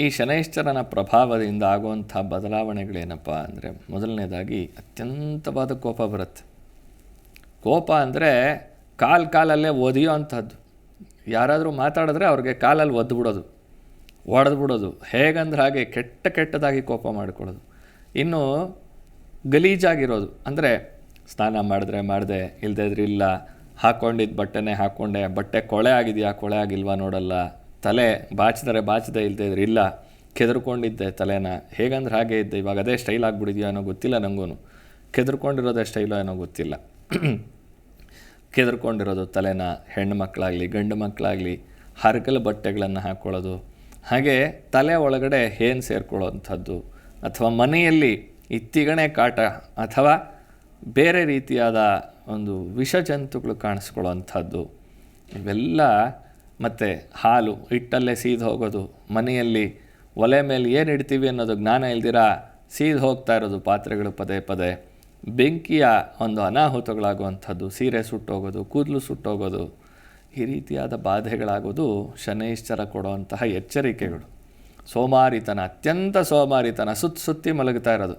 ಈ ಶನೈಶ್ಚರನ ಪ್ರಭಾವದಿಂದ ಆಗುವಂಥ ಬದಲಾವಣೆಗಳೇನಪ್ಪ ಅಂದರೆ ಮೊದಲನೇದಾಗಿ ಅತ್ಯಂತವಾದ ಕೋಪ ಬರುತ್ತೆ. ಕೋಪ ಅಂದರೆ ಕಾಲು ಕಾಲಲ್ಲೇ ಒದಿಯೋ ಅಂಥದ್ದು ಯಾರಾದರೂ ಮಾತಾಡಿದ್ರೆ ಅವ್ರಿಗೆ ಕಾಲಲ್ಲಿ ಒದ್ದು ಬಿಡೋದು, ಒಡೆದು ಬಿಡೋದು. ಹೇಗಂದ್ರೆ ಹಾಗೆ ಕೆಟ್ಟ ಕೆಟ್ಟದಾಗಿ ಕೋಪ ಮಾಡಿಕೊಳ್ಳೋದು. ಇನ್ನು ಗಲೀಜಾಗಿರೋದು ಅಂದರೆ ಸ್ನಾನ ಮಾಡಿದ್ರೆ ಮಾಡಿದೆ ಇಲ್ಲದೇ ಇಲ್ಲ ಹಾಕ್ಕೊಂಡಿದ್ದ ಬಟ್ಟೆನೇ ಹಾಕ್ಕೊಂಡೆ ಬಟ್ಟೆ ಕೊಳೆ ಆಗಿದೆಯಾ, ಕೊಳೆ ಆಗಿಲ್ವಾ ನೋಡಲ್ಲ. ತಲೆ ಬಾಚಿದರೆ ಬಾಚದೆ ಇಲ್ಲದೆ ಇದ್ರೆ ಇಲ್ಲ, ಕೆದರ್ಕೊಂಡಿದ್ದೆ ತಲೆನ. ಹೇಗಂದ್ರೆ ಹಾಗೆ ಇದ್ದೆ, ಇವಾಗ ಅದೇ ಸ್ಟೈಲ್ ಆಗಿಬಿಡಿದೆಯೋ ಏನೋ ಗೊತ್ತಿಲ್ಲ ನನಗೂ ಕೆದರ್ಕೊಂಡಿರೋದೇ ಸ್ಟೈಲೋ ಏನೋ ಗೊತ್ತಿಲ್ಲ. ಕೆದರ್ಕೊಂಡಿರೋದು ತಲೆನ, ಹೆಣ್ಣು ಮಕ್ಕಳಾಗಲಿ, ಗಂಡು ಮಕ್ಕಳಾಗಲಿ, ಹರಕಲು ಬಟ್ಟೆಗಳನ್ನು ಹಾಕ್ಕೊಳ್ಳೋದು ಹಾಗೆ ತಲೆ ಒಳಗಡೆ ಹೇನು ಸೇರ್ಕೊಳ್ಳೋವಂಥದ್ದು ಅಥವಾ ಮನೆಯಲ್ಲಿ ಇತ್ತಿಗಣೆ ಕಾಟ ಅಥವಾ ಬೇರೆ ರೀತಿಯಾದ ಒಂದು ವಿಷಜಂತುಗಳು ಕಾಣಿಸ್ಕೊಳ್ಳೋವಂಥದ್ದು ಇವೆಲ್ಲ ಮತ್ತು ಹಾಲು ಹಿಟ್ಟಲ್ಲೇ ಸೀದು ಹೋಗೋದು, ಮನೆಯಲ್ಲಿ ಒಲೆ ಮೇಲೆ ಏನು ಇಡ್ತೀವಿ ಅನ್ನೋದು ಜ್ಞಾನ ಇಲ್ದಿರ, ಸೀದು ಹೋಗ್ತಾ ಇರೋದು ಪಾತ್ರೆಗಳು ಪದೇ ಪದೇ. ಬೆಂಕಿಯ ಒಂದು ಅನಾಹುತಗಳಾಗುವಂಥದ್ದು, ಸೀರೆ ಸುಟ್ಟೋಗೋದು, ಕೂದಲು ಸುಟ್ಟೋಗೋದು, ಈ ರೀತಿಯಾದ ಬಾಧೆಗಳಾಗೋದು ಶನೈಶ್ಚರ ಕೊಡುವಂತಹ ಎಚ್ಚರಿಕೆಗಳು. ಸೋಮಾರಿತನ, ಅತ್ಯಂತ ಸೋಮಾರಿತನ, ಸುತ್ತ ಸುತ್ತಿ ಮಲಗ್ತಾ ಇರೋದು.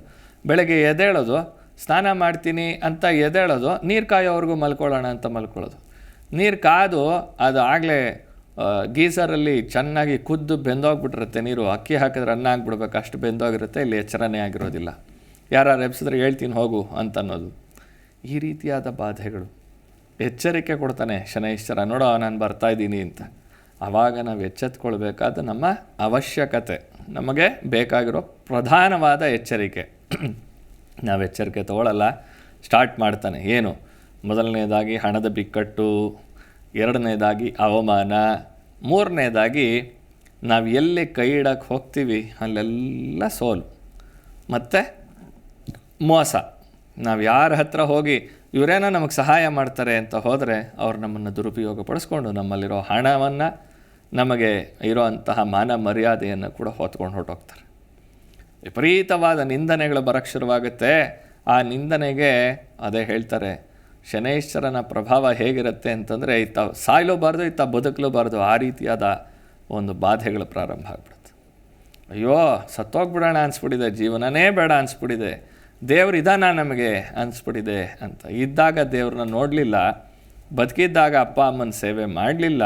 ಬೆಳಗ್ಗೆ ಎದ್ದೇಳೋದು, ಸ್ನಾನ ಮಾಡ್ತೀನಿ ಅಂತ ಎದ್ದೇಳೋದು, ನೀರು ಕಾಯೋವರೆಗೂ ಮಲ್ಕೊಳ್ಳೋಣ ಅಂತ ಮಲ್ಕೊಳ್ಳೋದು. ನೀರು ಕಾದು ಅದು ಆಗಲೇ ಗೀಸರಲ್ಲಿ ಚೆನ್ನಾಗಿ ಕುದ್ದು ಬೆಂದೋಗ್ಬಿಟ್ಟಿರುತ್ತೆ ನೀರು, ಅಕ್ಕಿ ಹಾಕಿದ್ರೆ ಅನ್ನ ಹಾಕ್ಬಿಡ್ಬೇಕು ಅಷ್ಟು ಬೆಂದೋಗಿರುತ್ತೆ, ಇಲ್ಲಿ ಎಚ್ಚರನೇ ಆಗಿರೋದಿಲ್ಲ. ಯಾರು ಎಬ್ಸಿದ್ರೆ ಹೇಳ್ತೀನಿ ಹೋಗು ಅಂತ ಅನ್ನೋದು ಈ ರೀತಿಯಾದ ಬಾಧೆಗಳು. ಎಚ್ಚರಿಕೆ ಕೊಡ್ತಾನೆ ಶನೈಶ್ಚರ, ನೋಡೋ ನಾನು ಬರ್ತಾ ಇದ್ದೀನಿ ಅಂತ. ಆವಾಗ ನಾವು ಎಚ್ಚೆತ್ಕೊಳ್ಬೇಕಾದ ನಮ್ಮ ಅವಶ್ಯಕತೆ, ನಮಗೆ ಬೇಕಾಗಿರೋ ಪ್ರಧಾನವಾದ ಎಚ್ಚರಿಕೆ. ನಾವು ಎಚ್ಚರಿಕೆ ತಗೊಳ್ಳಲ್ಲ ಸ್ಟಾರ್ಟ್ ಮಾಡ್ತಾನೆ. ಏನು? ಮೊದಲನೇದಾಗಿ ಹಣದ ಬಿಕ್ಕಟ್ಟು ಎರಡನೇದಾಗಿ ಅವಮಾನ. ಮೂರನೇದಾಗಿ ನಾವು ಎಲ್ಲಿ ಕೈ ಇಡೋಕ್ಕೆ ಹೋಗ್ತೀವಿ ಅಲ್ಲೆಲ್ಲ ಸೋಲು. ಮತ್ತು ಮೋಸ. ನಾವು ಯಾರ ಹತ್ರ ಹೋಗಿ ಇವರೇನೋ ನಮಗೆ ಸಹಾಯ ಮಾಡ್ತಾರೆ ಅಂತ ಹೋದರೆ ಅವ್ರು ನಮ್ಮನ್ನು ದುರುಪಯೋಗ ಪಡಿಸ್ಕೊಂಡು ನಮ್ಮಲ್ಲಿರೋ ಹಣವನ್ನು ನಮಗೆ ಇರೋಂತಹ ಮಾನ ಮರ್ಯಾದೆಯನ್ನು ಕೂಡ ಹೊತ್ಕೊಂಡು ಹೊರಟೋಗ್ತಾರೆ. ವಿಪರೀತವಾದ ನಿಂದನೆಗಳು ಬರೋಕ್ಕೆ ಶುರುವಾಗುತ್ತೆ. ಆ ನಿಂದನೆಗೆ ಅದೇ ಹೇಳ್ತಾರೆ ಶನೈಶ್ವರನ ಪ್ರಭಾವ ಹೇಗಿರುತ್ತೆ ಅಂತಂದರೆ ಇತ್ತ ಸಾಯ್ಲೂಬಾರ್ದು, ಇತ್ತ ಬದುಕಲೂಬಾರ್ದು, ಆ ರೀತಿಯಾದ ಒಂದು ಬಾಧೆಗಳು ಪ್ರಾರಂಭ ಆಗ್ಬಿಡುತ್ತೆ. ಅಯ್ಯೋ, ಸತ್ತೋಗ್ಬಿಡೋಣ ಅನಿಸ್ಬಿಟ್ಟಿದೆ, ಜೀವನನೇ ಬೇಡ ಅನಿಸ್ಬಿಟ್ಟಿದೆ, ದೇವ್ರು ಇದಾನ ನಮಗೆ ಅನಿಸ್ಬಿಟ್ಟಿದೆ ಅಂತ. ಇದ್ದಾಗ ದೇವ್ರನ್ನ ನೋಡಲಿಲ್ಲ, ಬದುಕಿದ್ದಾಗ ಅಪ್ಪ ಅಮ್ಮನ ಸೇವೆ ಮಾಡಲಿಲ್ಲ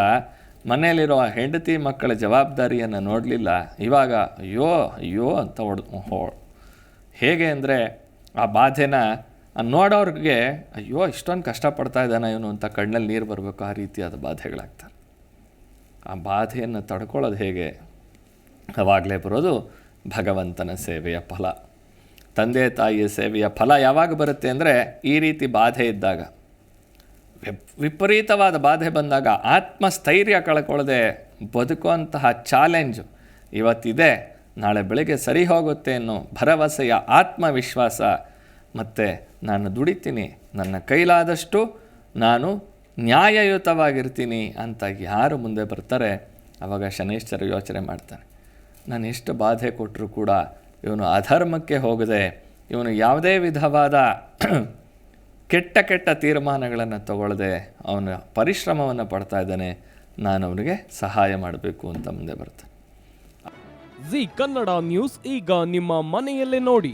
ಮನೆಯಲ್ಲಿರೋ ಹೆಂಡತಿ ಮಕ್ಕಳ ಜವಾಬ್ದಾರಿಯನ್ನು ನೋಡಲಿಲ್ಲ, ಇವಾಗ ಅಯ್ಯೋ ಅಯ್ಯೋ ಅಂತ ಹೊಡೆದು ಹೋ ಹೇಗೆ ಅಂದರೆ ಆ ಬಾಧೆನ ನೋಡೋರಿಗೆ, ಅಯ್ಯೋ, ಇಷ್ಟೊಂದು ಕಷ್ಟಪಡ್ತಾ ಇದ್ದಾನೆ ಇವನು ಅಂತ ಕಣ್ಣಲ್ಲಿ ನೀರು ಬರಬೇಕು, ಆ ರೀತಿಯಾದ ಬಾಧೆಗಳಾಗ್ತಾರೆ. ಆ ಬಾಧೆಯನ್ನು ತಡ್ಕೊಳ್ಳೋದು ಹೇಗೆ? ಅವಾಗಲೇ ಬರೋದು ಭಗವಂತನ ಸೇವೆಯ ಫಲ. ತಂದೆ, ತಾಯಿಯ ಸೇವೆಯ ಫಲ ಯಾವಾಗ ಬರುತ್ತೆ ಅಂದರೆ, ಈ ರೀತಿ ಬಾಧೆ ಇದ್ದಾಗ. ವಿಪ್- ವಿಪರೀತವಾದ ಬಾಧೆ ಬಂದಾಗ ಆತ್ಮಸ್ಥೈರ್ಯ ಕಳ್ಕೊಳ್ಳದೆ ಬದುಕುವಂತಹ ಚಾಲೆಂಜು ಇವತ್ತಿದೆ. ನಾಳೆ ಬೆಳಗ್ಗೆ ಸರಿ ಹೋಗುತ್ತೆ ಅನ್ನೋ ಭರವಸೆಯ ಆತ್ಮವಿಶ್ವಾಸ ಮತ್ತು ನಾನು ದುಡಿತೀನಿ, ನನ್ನ ಕೈಲಾದಷ್ಟು ನಾನು ನ್ಯಾಯಯುತವಾಗಿರ್ತೀನಿ ಅಂತ ಯಾರು ಮುಂದೆ ಬರ್ತಾರೆ ಆವಾಗ ಶನೇಶ್ವರ ಯೋಚನೆ ಮಾಡ್ತಾನೆ. ನಾನು ಎಷ್ಟು ಬಾಧೆ ಕೊಟ್ಟರೂ ಕೂಡ ಇವನು ಅಧರ್ಮಕ್ಕೆ ಹೋಗದೆ, ಇವನು ಯಾವುದೇ ವಿಧವಾದ ಕೆಟ್ಟ ಕೆಟ್ಟ ತೀರ್ಮಾನಗಳನ್ನು ತಗೊಳ್ಳದೆ ಅವನ ಪರಿಶ್ರಮವನ್ನು ಪಡ್ತಾ ಇದ್ದಾನೆ, ನಾನು ಅವನಿಗೆ ಸಹಾಯ ಮಾಡಬೇಕು ಅಂತ ಮುಂದೆ ಬರ್ತಾನೆ. ಜಿ ಕನ್ನಡ ನ್ಯೂಸ್, ಈಗ ನಿಮ್ಮ ಮನೆಯಲ್ಲೇ ನೋಡಿ.